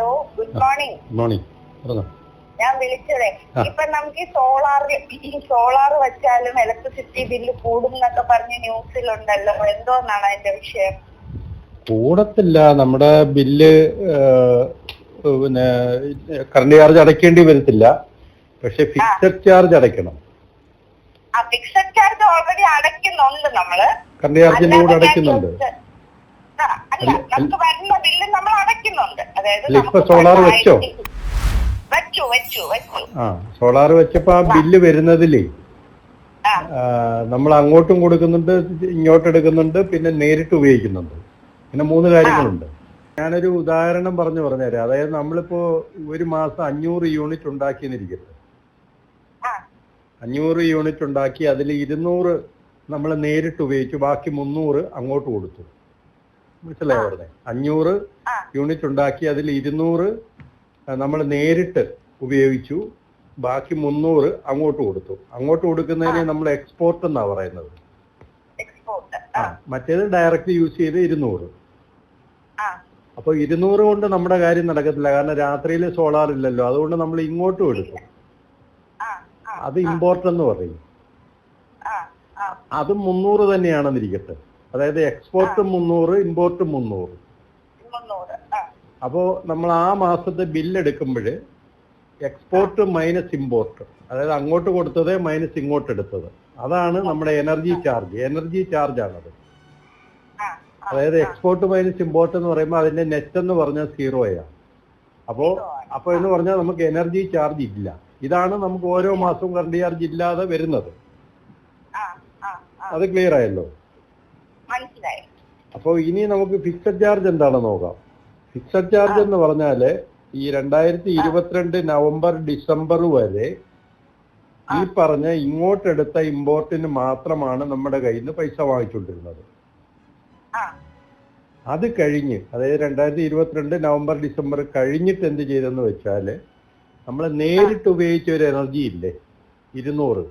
Hello good morning morning ഞാൻ വിളിച്ചതേ. ഇപ്പൊ നമുക്ക് ഈ സോളാർ സോളാർ വെച്ചാലും ഇലക്ട്രിസിറ്റി ബില്ല് കൂടും എന്നൊക്കെ പറഞ്ഞ് ന്യൂസിലുണ്ടല്ലോ. എന്തോന്നാണ് അതിന്റെ വിഷയം? കൂടത്തില്ല. നമ്മുടെ ബില്ല് പിന്നെ കറണ്ട് ചാർജ് അടയ്ക്കേണ്ടി വരത്തില്ല. പക്ഷെ ഫിക്സഡ് ചാർജ് അടയ്ക്കണം. ആ ഫിക്സഡ് ചാർജ് ഓൾറെഡി അടയ്ക്കുന്നുണ്ട് നമ്മൾ. കറണ്ട് ചാർജിന്റെ കൂടെ അടയ്ക്കുന്നുണ്ട്. അല്ല അല്ല, നമുക്ക് വരുന്ന ബില്ല് നമ്മൾ അടയ്ക്കുന്നുണ്ട്. അതായത് ഇപ്പൊ നമുക്ക് വെച്ചോ? വെച്ചു വെച്ചു വെച്ചു. ആ സോളാർ വെച്ചപ്പോ ആ ബില്ല് വരുന്നതിലേ നമ്മൾ അങ്ങോട്ടും കൊടുക്കുന്നുണ്ട് ഇങ്ങോട്ട് എടുക്കുന്നുണ്ട് പിന്നെ നേരിട്ട് ഉപയോഗിക്കുന്നുണ്ട്. പിന്നെ മൂന്ന് കാര്യങ്ങളുണ്ട്. ഞാനൊരു ഉദാഹരണം പറഞ്ഞു പറഞ്ഞുതരാം. അതായത് നമ്മളിപ്പോ ഒരു മാസം അഞ്ഞൂറ് യൂണിറ്റ് ഉണ്ടാക്കിയെന്നിരിക്കട്ടെ. അഞ്ഞൂറ് യൂണിറ്റ് ഉണ്ടാക്കി അതിൽ ഇരുന്നൂറ് നമ്മൾ നേരിട്ട് ഉപയോഗിച്ചു ബാക്കി മുന്നൂറ് അങ്ങോട്ട് കൊടുത്തു. മനസ്സിലായോ? പറഞ്ഞത് അഞ്ഞൂറ്. യൂണിറ്റ് ഉണ്ടാക്കി അതിൽ ഇരുന്നൂറ് നമ്മൾ നേരിട്ട് ഉപയോഗിച്ചു. ബാക്കി മുന്നൂറ് അങ്ങോട്ട് കൊടുത്തു. അങ്ങോട്ട് കൊടുക്കുന്നതിന് നമ്മൾ എക്സ്പോർട്ട് എന്നാ പറയുന്നത്. ആ. മറ്റേത് ഡയറക്റ്റ് യൂസ് ചെയ്ത് ഇരുന്നൂറ്. അപ്പൊ ഇരുന്നൂറ് കൊണ്ട് നമ്മുടെ കാര്യം നടക്കത്തില്ല. കാരണം രാത്രിയിൽ സോളാർ ഇല്ലല്ലോ. അതുകൊണ്ട് നമ്മൾ ഇങ്ങോട്ടും എടുക്കും. അത് ഇമ്പോർട്ട് എന്ന് പറയും. അത് മുന്നൂറ് തന്നെയാണെന്നിരിക്കട്ടെ. അതായത് എക്സ്പോർട്ട് മുന്നൂറ് ഇമ്പോർട്ട് മുന്നൂറ്. അപ്പോ അപ്പോൾ നമ്മൾ ആ മാസത്തെ ബില്ല് എടുക്കുമ്പോൾ എക്സ്പോർട്ട് മൈനസ് ഇമ്പോർട്ട് അതായത് അങ്ങോട്ട് കൊടുത്തത് മൈനസ് ഇങ്ങോട്ട് എടുത്തത്. അതാണ് നമ്മുടെ എനർജി ചാർജ് എനർജി ചാർജ് ആണത്. അതായത് എക്സ്പോർട്ട് മൈനസ് ഇമ്പോർട്ട് എന്ന് പറയുമ്പോൾ അതിന്റെ നെറ്റ് എന്ന് പറഞ്ഞാൽ സീറോയാണ് അപ്പോ അപ്പോൾ എന്ന് പറഞ്ഞാൽ നമുക്ക് എനർജി ചാർജ് ഇല്ല. ഇതാണ് നമുക്ക് ഓരോ മാസവും കറണ്ട് ചാർജ് ഇല്ലാതെ വരുന്നത്. അത് ക്ലിയർ ആയല്ലോ? മനസ്സിലായി. അപ്പോൾ ഇനി നമുക്ക് ഫിക്സഡ് ചാർജ് എന്താണെന്ന് നോക്കാം. ഫിക്സഡ് ചാർജ് എന്ന് പറഞ്ഞാൽ ഈ രണ്ടായിരത്തി ഇരുപത്തിരണ്ട് നവംബർ ഡിസംബർ വരെ ഈ പറഞ്ഞ ഇങ്ങോട്ടെടുത്ത ഇമ്പോർട്ടിന് മാത്രമാണ് നമ്മുടെ കയ്യിൽ നിന്ന് പൈസ വാങ്ങിച്ചുകൊണ്ടിരുന്നത് അത് കഴിഞ്ഞ് അതായത് രണ്ടായിരത്തി ഇരുപത്തിരണ്ട് നവംബർ ഡിസംബർ കഴിഞ്ഞിട്ട് എന്ത് ചെയ്തെന്ന് വെച്ചാൽ നമ്മൾ നേരിട്ട് ഉപയോഗിച്ച ഒരു എനർജി ഇല്ലേ? ഇരുന്നൂറ്.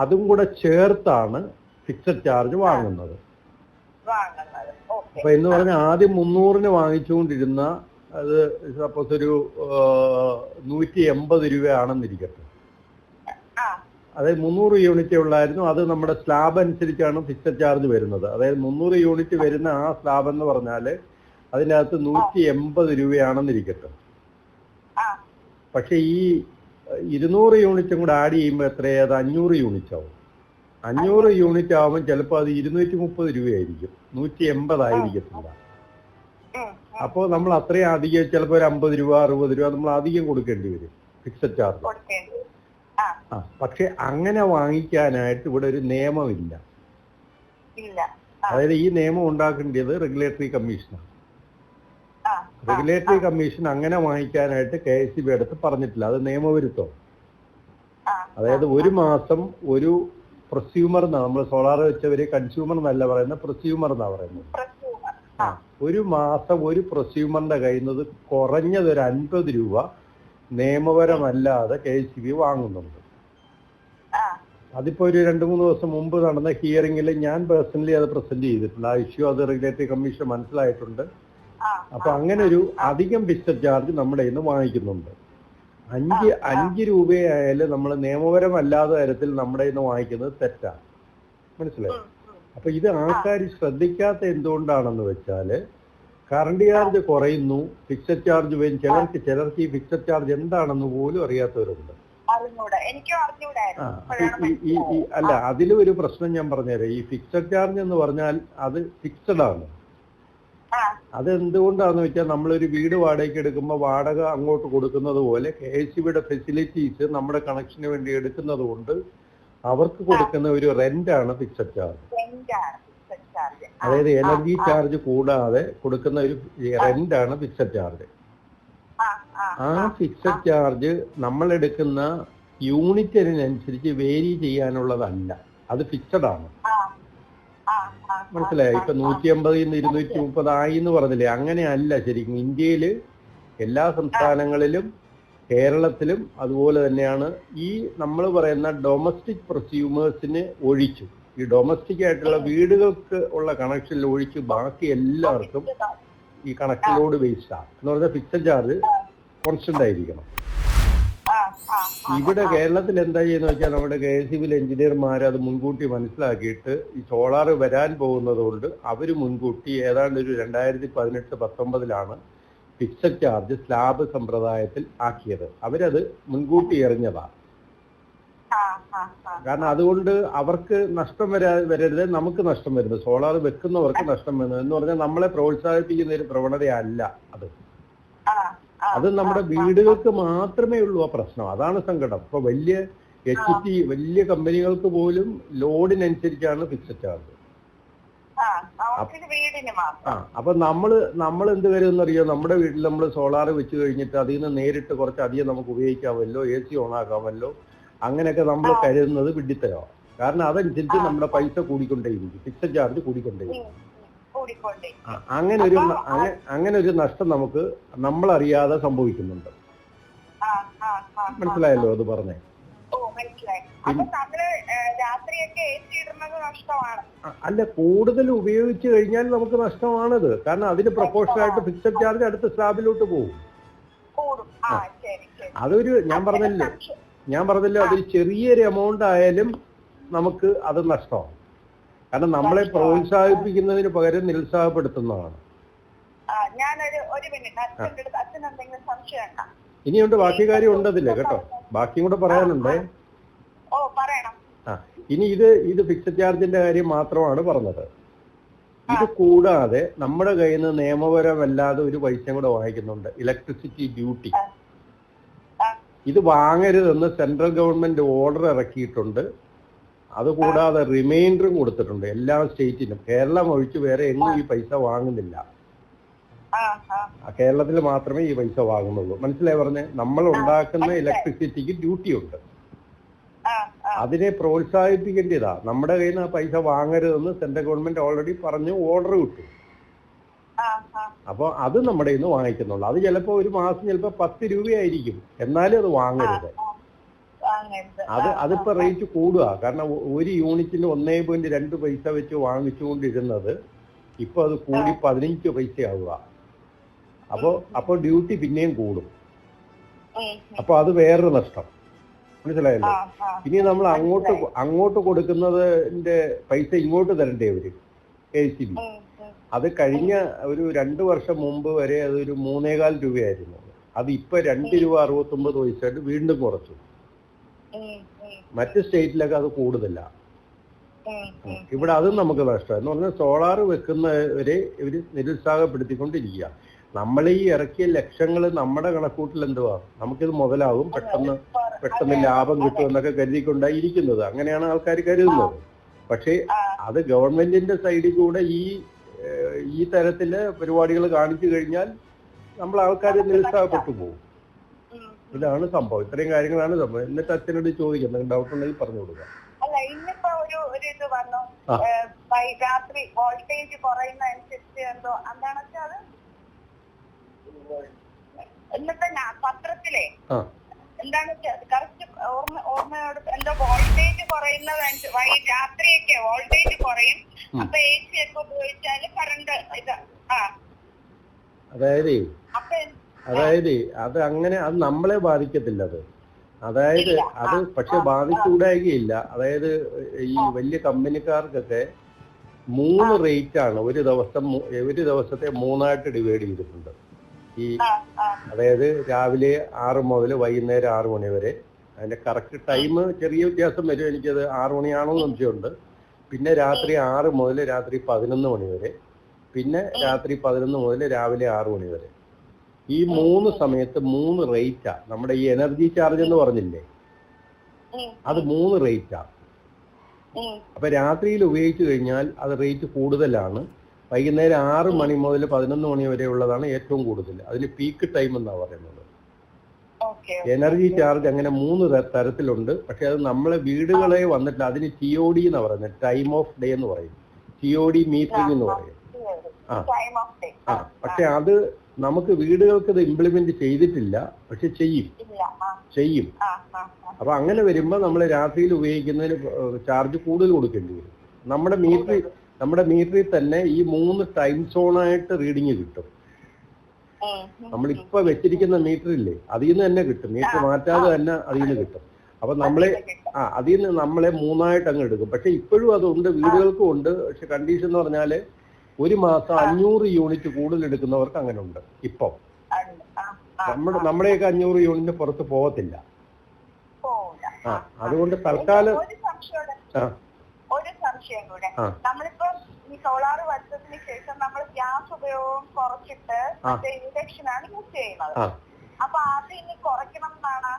അതും കൂടെ ചേർത്താണ് ഫിക്സഡ് ചാർജ് വാങ്ങുന്നത്. അപ്പൊ എന്ന് പറഞ്ഞാൽ ആദ്യം മുന്നൂറിന് വാങ്ങിച്ചുകൊണ്ടിരുന്ന അത് സപ്പോസ് ഒരു നൂറ്റി എൺപത് രൂപയാണെന്നിരിക്കട്ടെ. അതായത് മുന്നൂറ് യൂണിറ്റ് ഉള്ളായിരുന്നു. അത് നമ്മുടെ സ്ലാബ് അനുസരിച്ചാണ് ഫിക്സഡ് ചാർജ് വരുന്നത്. അതായത് മുന്നൂറ് യൂണിറ്റ് വരുന്ന ആ സ്ലാബ് എന്ന് പറഞ്ഞാൽ അതിനകത്ത് നൂറ്റി എൺപത് രൂപയാണെന്നിരിക്കട്ടെ പക്ഷെ ഈ ഇരുന്നൂറ് യൂണിറ്റും കൂടെ ആഡ് ചെയ്യുമ്പോൾ എത്രയാ? അത് അഞ്ഞൂറ് യൂണിറ്റ് ആവും അഞ്ഞൂറ് യൂണിറ്റ് ആവുമ്പോൾ ചിലപ്പോൾ അത് ഇരുന്നൂറ്റി മുപ്പത് രൂപയായിരിക്കും നൂറ്റി എൺപതായിരിക്കത്തില്ല അപ്പോൾ നമ്മൾ അത്രയും അധികം ചിലപ്പോൾ ഒരു അമ്പത് രൂപ അറുപത് രൂപ നമ്മൾ അധികം കൊടുക്കേണ്ടി വരും. Fixed charge. ആ. പക്ഷെ അങ്ങനെ വാങ്ങിക്കാനായിട്ട് ഇവിടെ ഒരു നിയമമില്ല. ഇല്ല. അതായത് ഈ നിയമം ഉണ്ടാക്കേണ്ടത് റെഗുലേറ്ററി കമ്മീഷനാണ് റെഗുലേറ്ററി കമ്മീഷൻ അങ്ങനെ വാങ്ങിക്കാനായിട്ട് കെ എസ് സി ബി അടുത്ത് പറഞ്ഞിട്ടില്ല. അത് നിയമവിരുദ്ധം അതായത് ഒരു മാസം ഒരു പ്രൊസ്യൂമർ എന്നാണ് നമ്മൾ സോളാർ വെച്ചവര് കൺസ്യൂമർ എന്നല്ല പറയുന്നത് പ്രൊസ്യൂമർ എന്നാ പറയുന്നത്. ആ ഒരു മാസം ഒരു പ്രൊസ്യൂമറിന്റെ കയ്യിൽ നിന്ന് കുറഞ്ഞത് ഒരു അൻപത് രൂപ നിയമപരമല്ലാതെ കെ സി ബി വാങ്ങുന്നുണ്ട്. അതിപ്പോ ഒരു രണ്ട് മൂന്ന് ദിവസം മുമ്പ് നടന്ന ഹിയറിംഗിൽ ഞാൻ പേഴ്സണലി അത് പ്രസന്റ് ചെയ്തിട്ടുണ്ട്. ആ ഇഷ്യൂ അത് റെഗുലേറ്ററി കമ്മീഷൻ മനസ്സിലായിട്ടുണ്ട്. അപ്പൊ അങ്ങനെ ഒരു അധികം ഫിക്സഡ് ചാർജ് നമ്മുടെ ഇന്ന് വാങ്ങിക്കുന്നുണ്ട്. അഞ്ച് അഞ്ച് രൂപയായാലും നമ്മൾ നിയമപരമല്ലാത്ത തരത്തിൽ നമ്മുടെ ഇന്ന് വാങ്ങിക്കുന്നത് തെറ്റാണ് മനസ്സിലായി. അപ്പൊ ഇത് ആൾക്കാർ ശ്രദ്ധിക്കാത്ത എന്തുകൊണ്ടാണെന്ന് വെച്ചാൽ കറണ്ട് ചാർജ് കുറയുന്നു ഫിക്സഡ് ചാർജ് വരും. ചിലർക്ക് ചിലർക്ക് ഈ ഫിക്സഡ് ചാർജ് എന്താണെന്ന് പോലും അറിയാത്തവരുണ്ട്. അല്ല അതിലും ഒരു പ്രശ്നം ഞാൻ പറഞ്ഞുതരാം. ഈ ഫിക്സഡ് ചാർജ് എന്ന് പറഞ്ഞാൽ അത് ഫിക്സഡ് ആണ് ആ അത് എന്തുകൊണ്ടാന്ന് വെച്ചാൽ നമ്മളൊരു വീട് വാടകയ്ക്ക് എടുക്കുമ്പോൾ വാടക അങ്ങോട്ട് കൊടുക്കുന്നത് പോലെ കെ എസ് ബിയുടെ ഫെസിലിറ്റീസ് നമ്മുടെ കണക്ഷന് വേണ്ടി എടുക്കുന്നത് കൊണ്ട് അവർക്ക് കൊടുക്കുന്ന ഒരു റെന്റ് ആണ് ഫിക്സഡ് ചാർജ് അതായത് എനർജി ചാർജ് കൂടാതെ കൊടുക്കുന്ന ഒരു റെന്റ് ആണ് ഫിക്സഡ് ചാർജ് ആ ഫിക്സഡ് ചാർജ് നമ്മൾ എടുക്കുന്ന യൂണിറ്റിനനുസരിച്ച് വേരി ചെയ്യാനുള്ളതല്ല. അത് ഫിക്സഡ് ആണ്. മനസ്സിലായോ? ഇപ്പൊ നൂറ്റി അമ്പതിൽ നിന്ന് ഇരുന്നൂറ്റി മുപ്പതായി എന്ന് പറഞ്ഞില്ലേ? അങ്ങനെയല്ല ശരിക്കും. ഇന്ത്യയിൽ എല്ലാ സംസ്ഥാനങ്ങളിലും കേരളത്തിലും അതുപോലെ തന്നെയാണ് ഈ നമ്മൾ പറയുന്ന ഡൊമസ്റ്റിക് പ്രൊസ്യൂമേഴ്സിന് ഒഴിച്ചു. ഈ ഡൊമസ്റ്റിക് ആയിട്ടുള്ള വീടുകൾക്ക് ഉള്ള കണക്ഷനിൽ ഒഴിച്ച് ബാക്കി എല്ലാവർക്കും ഈ കണക്ഷനോട് ലോഡ് ആണ് എന്ന് പറഞ്ഞാൽ ഫിക്സഡ് ചാർജ് കോൺസ്റ്റന്റ് ആയിരിക്കണം. ഇവിടെ കേരളത്തിൽ എന്താ ചെയ്യുന്ന വെച്ചാൽ നമ്മുടെ കെ എസ് സിവിൽ എഞ്ചിനീയർമാർ അത് മുൻകൂട്ടി മനസ്സിലാക്കിയിട്ട് ഈ സോളാർ വരാൻ പോകുന്നത് കൊണ്ട് അവർ മുൻകൂട്ടി ഏതാണ്ട് ഒരു രണ്ടായിരത്തി പതിനെട്ട് പത്തൊമ്പതിലാണ് ഫിക്സഡ് ചാർജ് സ്ലാബ് സമ്പ്രദായത്തിൽ ആക്കിയത്. അവരത് മുൻകൂട്ടി എറിഞ്ഞതാണ് കാരണം അതുകൊണ്ട് അവർക്ക് നഷ്ടം വരാ വരരുത് നമുക്ക് നഷ്ടം വരുന്നത് സോളാർ വെക്കുന്നവർക്ക് നഷ്ടം വരുന്നത് എന്ന് പറഞ്ഞാൽ നമ്മളെ പ്രോത്സാഹിപ്പിക്കുന്ന ഒരു പ്രവണതയല്ല അത്. അത് നമ്മുടെ വീടുകൾക്ക് മാത്രമേ ഉള്ളൂ ആ പ്രശ്നം. അതാണ് സങ്കടം. ഇപ്പൊ വലിയ എച്ച് ടി വലിയ കമ്പനികൾക്ക് പോലും ലോഡിനനുസരിച്ചാണ് ഫിക്സഡ് ചാർജ് ആ അപ്പൊ നമ്മൾ നമ്മൾ എന്ത് കരുതെന്നറിയോ? നമ്മുടെ വീട്ടിൽ നമ്മൾ സോളാർ വെച്ച് കഴിഞ്ഞിട്ട് അതിൽ നിന്ന് നേരിട്ട് കുറച്ച് അധികം നമുക്ക് ഉപയോഗിക്കാമല്ലോ എ സി ഓൺ ആക്കാമല്ലോ അങ്ങനെയൊക്കെ നമ്മൾ കരുതുന്നത് വിഡിത്തരമാണ് കാരണം അതനുസരിച്ച് നമ്മുടെ പൈസ കൂടിക്കൊണ്ടേയിരിക്കും. Fixed charge കൂടിക്കൊണ്ടേയിരിക്കും. കൂടിക്കൊണ്ടേ. അങ്ങനെ ഒരു അങ്ങനെ ഒരു നഷ്ടം നമുക്ക് നമ്മൾ അറിയാതെ സംഭവിക്കുന്നുണ്ട് മനസ്സിലായല്ലോ അത് പറഞ്ഞേ? അല്ല കൂടുതൽ ഉപയോഗിച്ചു കഴിഞ്ഞാൽ നമുക്ക് നഷ്ടമാണത്. കാരണം അതിന് പ്രൊപ്പോർഷൻ ആയിട്ട് ഫിക്സഡ് ചാർജ് അടുത്ത സ്ലാബിലോട്ട് പോകും. അതൊരു ഞാൻ പറഞ്ഞില്ലേ? ഞാൻ പറഞ്ഞല്ലോ അതൊരു ചെറിയൊരു എമൗണ്ട് ആയാലും നമുക്ക് അത് നഷ്ടമാണ് കാരണം നമ്മളെ പ്രോത്സാഹിപ്പിക്കുന്നതിന് പകരം നിരുത്സാഹപ്പെടുത്തുന്നതാണ്. ഞാനൊരു ഒരു മിനിറ്റ്. അച്ഛൻ എന്തെങ്കിലും സംശയം ഇനിയുണ്ട് ബാക്കി കാര്യം ഉണ്ടതില്ലേ കേട്ടോ. ബാക്കിയും കൂടെ പറയാനുണ്ട്. ഓ പറയണം. ആ ഇനി ഇത് ഇത് ഫിക്സഡ് ചാർജിന്റെ കാര്യം മാത്രമാണ് പറഞ്ഞത്. ഇത് കൂടാതെ നമ്മുടെ കയ്യിൽ നിന്ന് നിയമപരമല്ലാതെ ഒരു പൈസ കൂടെ വാങ്ങിക്കുന്നുണ്ട്. Electricity duty. ഇത് വാങ്ങരുതെന്ന് സെൻട്രൽ ഗവൺമെന്റ് ഓർഡർ ഇറക്കിയിട്ടുണ്ട്. അതുകൂടാതെ റിമൈൻഡർ കൊടുത്തിട്ടുണ്ട്. എല്ലാ സ്റ്റേറ്റിനും കേരളം ഒഴിച്ച് വേറെ എങ്ങും ഈ പൈസ വാങ്ങുന്നില്ല. കേരളത്തിൽ മാത്രമേ ഈ പൈസ വാങ്ങുന്നുള്ളൂ. മനസ്സിലായി പറഞ്ഞ? നമ്മൾ ഉണ്ടാക്കുന്ന ഇലക്ട്രിസിറ്റിക്ക് ഡ്യൂട്ടി ഉണ്ട്. അതിനെ പ്രോത്സാഹിപ്പിക്കേണ്ടതാ. നമ്മുടെ കയ്യിൽ നിന്ന് ആ പൈസ വാങ്ങരുതെന്ന് സെൻട്രൽ ഗവൺമെന്റ് ഓൾറെഡി പറഞ്ഞു ഓർഡർ കിട്ടു അപ്പോൾ അത് നമ്മുടെ ഇന്ന് വാങ്ങിക്കുന്നുള്ളൂ. അത് ചിലപ്പോ ഒരു മാസം ചിലപ്പോ പത്ത് രൂപയായിരിക്കും. എന്നാലും അത് വാങ്ങരുത്. അത് അതിപ്പോ റേറ്റ് കൂടുക. കാരണം ഒരു യൂണിറ്റിന് ഒന്നേ പോയിന്റ് രണ്ട് പൈസ വെച്ച് വാങ്ങിച്ചുകൊണ്ടിരുന്നത് ഇപ്പൊ അത് കൂടി പതിനഞ്ച് പൈസ ആവുക അപ്പോ അപ്പൊ ഡ്യൂട്ടി പിന്നെയും കൂടും. അപ്പൊ അത് വേറൊരു നഷ്ടം. മനസ്സിലായല്ലോ? ഇനി നമ്മൾ അങ്ങോട്ട് അങ്ങോട്ട് കൊടുക്കുന്നതിന്റെ പൈസ ഇങ്ങോട്ട് തരണ്ടേ അവർ? K C B. അത് കഴിഞ്ഞ ഒരു രണ്ട് വർഷം മുമ്പ് വരെ അതൊരു മൂന്നേകാൽ രൂപയായിരുന്നു. അത് ഇപ്പൊ രണ്ട് രൂപ അറുപത്തി ഒമ്പത് പൈസയായിട്ട് വീണ്ടും കുറച്ചു. മറ്റ് സ്റ്റേറ്റിലൊക്കെ അത് കൂടുതലാ. ഇവിടെ അതും നമുക്ക് നഷ്ടം എന്ന് പറഞ്ഞാൽ സോളാർ വെക്കുന്നവരെ ഇവർ നിരുത്സാഹപ്പെടുത്തിക്കൊണ്ടിരിക്കുക നമ്മൾ ഈ ഇറക്കിയ ലക്ഷങ്ങൾ നമ്മുടെ കണക്കൂട്ടിൽ എന്തുവാ? നമുക്കിത് മുതലാവും പെട്ടെന്ന് പെട്ടെന്ന് ലാഭം കിട്ടും എന്നൊക്കെ കരുതിക്കൊണ്ടാണ് ഇരിക്കുന്നത് അങ്ങനെയാണ് ആൾക്കാർ കരുതുന്നത്. പക്ഷേ അത് ഗവൺമെന്റിന്റെ സൈഡിൽ കൂടെ ഈ ഈ തരത്തിൽ പരിപാടികൾ കാണിച്ചു കഴിഞ്ഞാൽ നമ്മൾ ആൾക്കാർ നിരുത്സാഹപ്പെട്ടു പോകും. ഇതാണ് സംഭവം. ഇത്രയും കാര്യങ്ങളാണ് സംഭവം. എന്നിട്ട് അച്ഛനോട് ചോദിക്കുന്നത് ഡൗട്ട് ഉണ്ടെങ്കിൽ പറഞ്ഞു കൊടുക്കാം. അല്ല ഇന്നിപ്പോ ഒരു ഒരു ഇത് വന്നു. രാത്രി വോൾട്ടേജ് കുറയുന്ന അനുസരിച്ച് എന്തോ എന്താണെന്ന് വെച്ചാൽ അത് ഇന്നത്തെ ഞാ- പത്രത്തിലെ എന്താണ് കറക്റ്റ് ഓർമ്മ ഓർമ്മയോട് എന്തോ വോൾട്ടേജ് കുറയുന്നത് വൈ- രാത്രിയൊക്കെ വോൾട്ടേജ് കുറയും. അപ്പൊ എ സി ഒക്കെ ഉപയോഗിച്ചാൽ കറണ്ട് ഇത് ആ. അതായത് അപ്പൊ അതായത് അത് അങ്ങനെ അത് നമ്മളെ ബാധിക്കത്തില്ല അത് അതായത് അത് പക്ഷെ ബാധിച്ചുകൂടായികയില്ല. അതായത് ഈ വലിയ കമ്പനിക്കാർക്കൊക്കെ മൂന്ന് റേറ്റ് ആണ് ഒരു ദിവസം ഒരു ദിവസത്തെ മൂന്നായിട്ട് ഡിവൈഡ് ചെയ്തിട്ടുണ്ട്. ഈ അതായത് രാവിലെ ആറ് മുതൽ വൈകുന്നേരം ആറ് മണി വരെ. അതിന്റെ കറക്റ്റ് ടൈം ചെറിയ വ്യത്യാസം വരും. എനിക്കത് ആറ് മണിയാണോ എന്ന് സംശയമുണ്ട്. പിന്നെ രാത്രി ആറ് മുതൽ രാത്രി പതിനൊന്ന് മണി വരെ. പിന്നെ രാത്രി പതിനൊന്ന് മുതൽ രാവിലെ ആറ് മണി വരെ. ഈ മൂന്ന് സമയത്ത് മൂന്ന് റേറ്റാ നമ്മുടെ ഈ എനർജി ചാർജ് എന്ന് പറഞ്ഞില്ലേ? അത് മൂന്ന് റേറ്റാ അപ്പൊ രാത്രിയിൽ ഉപയോഗിച്ചു കഴിഞ്ഞാൽ അത് റേറ്റ് കൂടുതലാണ്. വൈകുന്നേരം ആറ് മണി മുതൽ പതിനൊന്ന് മണി വരെ ഉള്ളതാണ് ഏറ്റവും കൂടുതൽ. അതിന് പീക്ക് ടൈം എന്നാ പറയുന്നത്. എനർജി ചാർജ് അങ്ങനെ മൂന്ന് തരത്തിലുണ്ട്. പക്ഷെ അത് നമ്മളെ വീടുകളെ വന്നിട്ട് അതിന് ടി ഒ ഡി എന്ന് പറയുന്നത്. ടൈം ഓഫ് ഡേ എന്ന് പറയും. ടി ഒ ഡി മീറ്റിംഗ് എന്ന് പറയും. ആ. ആ. പക്ഷെ അത് നമുക്ക് വീടുകൾക്ക് ഇത് ഇംപ്ലിമെന്റ് ചെയ്തിട്ടില്ല പക്ഷെ ചെയ്യും. ചെയ്യും. അപ്പൊ അങ്ങനെ വരുമ്പോൾ നമ്മൾ രാത്രിയിൽ ഉപയോഗിക്കുന്നതിന് ചാർജ് കൂടുതൽ കൊടുക്കേണ്ടി വരും. നമ്മുടെ മീറ്ററിൽ നമ്മുടെ മീറ്ററിൽ തന്നെ ഈ മൂന്ന് ടൈം സോണായിട്ട് റീഡിങ് കിട്ടും. നമ്മളിപ്പോ വെച്ചിരിക്കുന്ന മീറ്റർ ഇല്ലേ അതിൽ നിന്ന് തന്നെ കിട്ടും. മീറ്റർ മാറ്റാതെ തന്നെ അതിൽ നിന്ന് കിട്ടും. അപ്പൊ നമ്മളെ ആ അതിൽ നിന്ന് നമ്മളെ മൂന്നായിട്ട് അങ്ങ് എടുക്കും. പക്ഷെ ഇപ്പോഴും അതുണ്ട് വീടുകൾക്കും ഉണ്ട്. പക്ഷെ കണ്ടീഷൻ എന്ന് പറഞ്ഞാൽ ഒരു മാസം അഞ്ഞൂറ് യൂണിറ്റ് കൂടുതൽ എടുക്കുന്നവർക്ക് അങ്ങനെ ഉണ്ട്. ഇപ്പം നമ്മുടെ നമ്മുടെയൊക്കെ അഞ്ഞൂറ് യൂണിറ്റ് പുറത്ത് പോകത്തില്ല. ആ അതുകൊണ്ട് തൽക്കാലം ഒരു സംശയം ആ. ഒരു സംശയം കൂടെ. നമ്മളിപ്പോ ഈ സോളാർ ശേഷം നമ്മൾ ഗ്യാസ് ഉപയോഗം കുറച്ചിട്ട് ആ. മറ്റേ ഇൻഡക്ഷൻ ആണ് യൂസ് ചെയ്യുന്നത്. ആ. അപ്പൊ അത് ഇനി കുറയ്ക്കണം എന്നാണ്?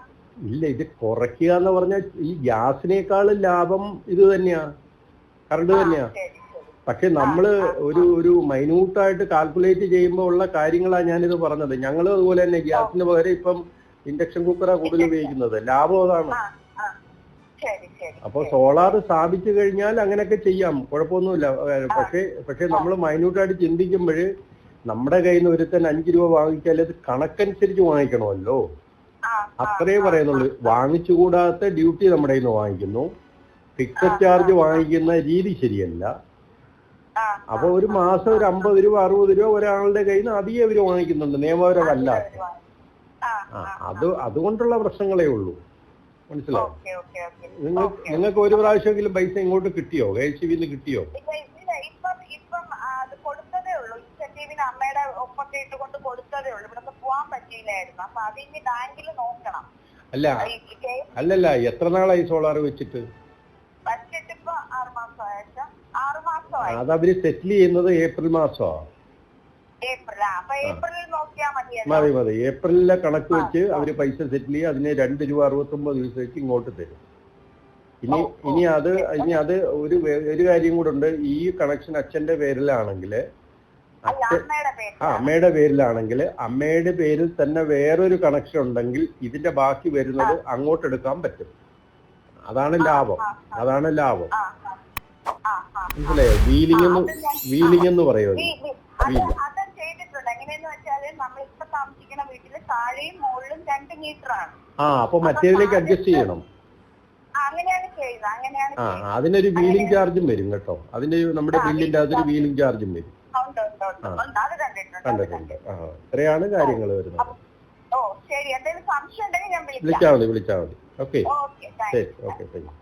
ഇല്ല ഇത് കുറയ്ക്കുക എന്ന് പറഞ്ഞാൽ ഈ ഗ്യാസിനേക്കാൾ ലാഭം ഇത് തന്നെയാ. കറണ്ട് തന്നെയാ. പക്ഷെ നമ്മൾ ഒരു ഒരു മൈന്യൂട്ടായിട്ട് കാൽക്കുലേറ്റ് ചെയ്യുമ്പോൾ ഉള്ള കാര്യങ്ങളാണ് ഞാനിത് പറഞ്ഞത്. ഞങ്ങൾ അതുപോലെ തന്നെ ഗ്യാസിന് പകരം ഇപ്പം ഇൻഡക്ഷൻ കുക്കറാ കൂടുതൽ ഉപയോഗിക്കുന്നത്. ലാഭം അതാണ്. അപ്പോൾ സോളാർ സ്ഥാപിച്ചു കഴിഞ്ഞാൽ അങ്ങനെയൊക്കെ ചെയ്യാം. കുഴപ്പമൊന്നുമില്ല. പക്ഷേ പക്ഷേ നമ്മൾ മൈന്യൂട്ടായിട്ട് ചിന്തിക്കുമ്പോൾ നമ്മുടെ കയ്യിൽ നിന്ന് ഒരുത്തൻ അഞ്ച് രൂപ വാങ്ങിച്ചാൽ അത് കണക്കനുസരിച്ച് വാങ്ങിക്കണമല്ലോ. അത്രേ പറയുന്നുള്ളൂ. വാങ്ങിച്ചുകൂടാത്ത ഡ്യൂട്ടി നമ്മുടെ കയ്യിൽ നിന്ന് വാങ്ങിക്കുന്നു. ഫിക്സഡ് ചാർജ് വാങ്ങിക്കുന്ന രീതി ശരിയല്ല. അപ്പൊ ഒരു മാസം ഒരു അമ്പത് രൂപ അറുപത് രൂപ ഒരാളുടെ കയ്യിൽ നിന്ന് അധികം അവർ വാങ്ങിക്കുന്നുണ്ട് നിയമപരമല്ല. ആ, അത് അതുകൊണ്ടുള്ള പ്രശ്നങ്ങളേ ഉള്ളൂ. മനസ്സിലാവും നിങ്ങൾ നിങ്ങൾക്ക് ഒരു പ്രാവശ്യമെങ്കിലും പൈസ ഇങ്ങോട്ട് കിട്ടിയോ? കെ എച്ച് ബിന്ന് കിട്ടിയോ? കൊടുത്തതേ ഉള്ളൂ. ഇൻസെന്റീവിന് അമ്മയുടെ ഒപ്പൊക്കെ ഇട്ടുകൊണ്ട് കൊടുത്തതേ ഉള്ളൂ. ഇവിടെ പോവാൻ പറ്റിയില്ലായിരുന്നു. അപ്പൊ അത് ഇനി ബാങ്കിൽ നോക്കണം. അല്ല അല്ലല്ല എത്ര നാളായി സോളാർ വെച്ചിട്ട് ബഡ്ജറ്റ് ഇപ്പൊ ആറ് മാസമായിട്ട് ആറ് മാസമായി അത് അവർ സെറ്റിൽ ചെയ്യുന്നത് ഏപ്രിൽ മാസോ? ഏപ്രിൽ അപ്പൊ മതിയല്ലോ. മതി മതി. ഏപ്രിലിലെ കണക്ക് വെച്ച് അവർ പൈസ സെറ്റിൽ ചെയ്യും അതിന് രണ്ട് രൂപ അറുപത്തൊമ്പത് ദിവസം വെച്ച് ഇങ്ങോട്ട് തരും. ഇനി ഇനി അത് ഇനി അത് ഒരു ഒരു കാര്യം കൂടെ ഉണ്ട്. ഈ കണക്ഷൻ അച്ഛന്റെ പേരിലാണെങ്കിൽ ആ അമ്മയുടെ പേരിലാണെങ്കിൽ അമ്മയുടെ പേരിൽ തന്നെ വേറൊരു കണക്ഷൻ ഉണ്ടെങ്കിൽ ഇതിന്റെ ബാക്കി വരുന്നത് അങ്ങോട്ട് എടുക്കാൻ പറ്റും. അതാണ് ലാഭം. അതാണ് ലാഭം. മനസ്സിലായോ? വീലിംഗ് എന്ന് വീലിംഗ് എന്ന് പറയുന്നത് ഈ- ഈ- അത് അത് ചെയ്തിട്ടുണ്ട്. എങ്ങനെയെന്ന് വെച്ചാൽ നമ്മൾ ഇപ്പൊ താമസിക്കുന്ന വീട്ടിൽ താഴെയും മുകളിലും രണ്ട് മീറ്റർ ആണ്. ആ അപ്പൊ മറ്റേതിലേക്ക് അഡ്ജസ്റ്റ് ചെയ്യണം. അങ്ങനെയാണ് ചെയ്യുന്നത്. അങ്ങനെയാണ് ആ അതിനൊരു വീലിംഗ് ചാർജും വരും കേട്ടോ. അതിന്റെ നമ്മുടെ ബില്ലിന്റെ അതൊരു വീലിംഗ് ചാർജും വരും. കണ്ടിട്ടുണ്ട്. ആ ഇത്രയാണ് കാര്യങ്ങൾ വരുന്നത്. ശരി. വിളിച്ചാൽ മതി വിളിച്ചാൽ മതി. ഓക്കെ. ശരി okay thank you.